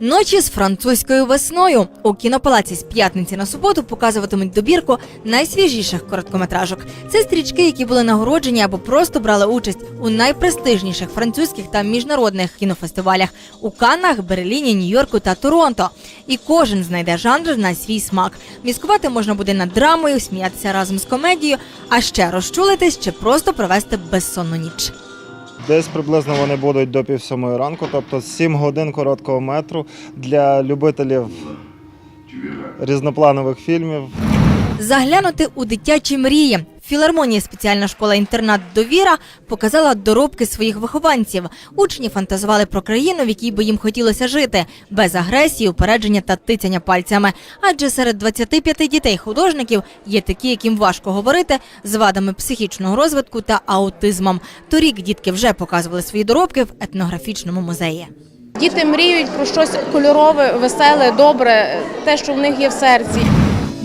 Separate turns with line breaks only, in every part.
Ночі з французькою весною у кінопалаці з п'ятниці на суботу показуватимуть добірку найсвіжіших короткометражок. Це стрічки, які були нагороджені або просто брали участь у найпрестижніших французьких та міжнародних кінофестивалях у Каннах, Берліні, Нью-Йорку та Торонто. І кожен знайде жанр на свій смак. Міскувати можна буде над драмою, сміятися разом з комедією, а ще розчулитись чи просто провести безсонну ніч.
Десь приблизно вони будуть до пів сьомої ранку, тобто 7 годин короткого метру для любителів різнопланових фільмів.
Заглянути у дитячі мрії. В Філармонії спеціальна школа-інтернат Довіра показала доробки своїх вихованців. Учні фантазували про країну, в якій би їм хотілося жити, без агресії, упередження та тицяння пальцями. Адже серед 25 дітей-художників є такі, яким важко говорити, з вадами психічного розвитку та аутизмом. Торік дітки вже показували свої доробки в етнографічному музеї.
Діти мріють про щось кольорове, веселе, добре, те, що в них є в серці.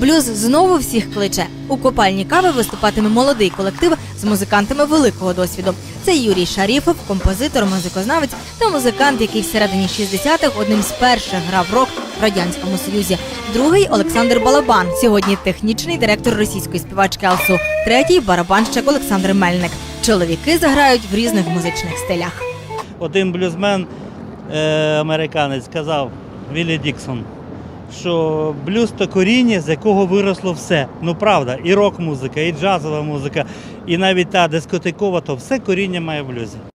Блюз знову всіх кличе. У копальні кави виступатиме молодий колектив з музикантами великого досвіду. Це Юрій Шаріфов, композитор, музикознавець та музикант, який всередині 60-х одним з перших грав рок в радянському союзі. Другий Олександр Балабан. Сьогодні технічний директор російської співачки Алсу. Третій барабанщик Олександр Мельник. Чоловіки заграють в різних музичних стилях.
Один блюзмен е, американець сказав Віллі Діксон, що блюз то коріння, з якого виросло все. Ну правда, і рок-музика, і джазова музика, і навіть та дискотекова, то все коріння має в блюзі.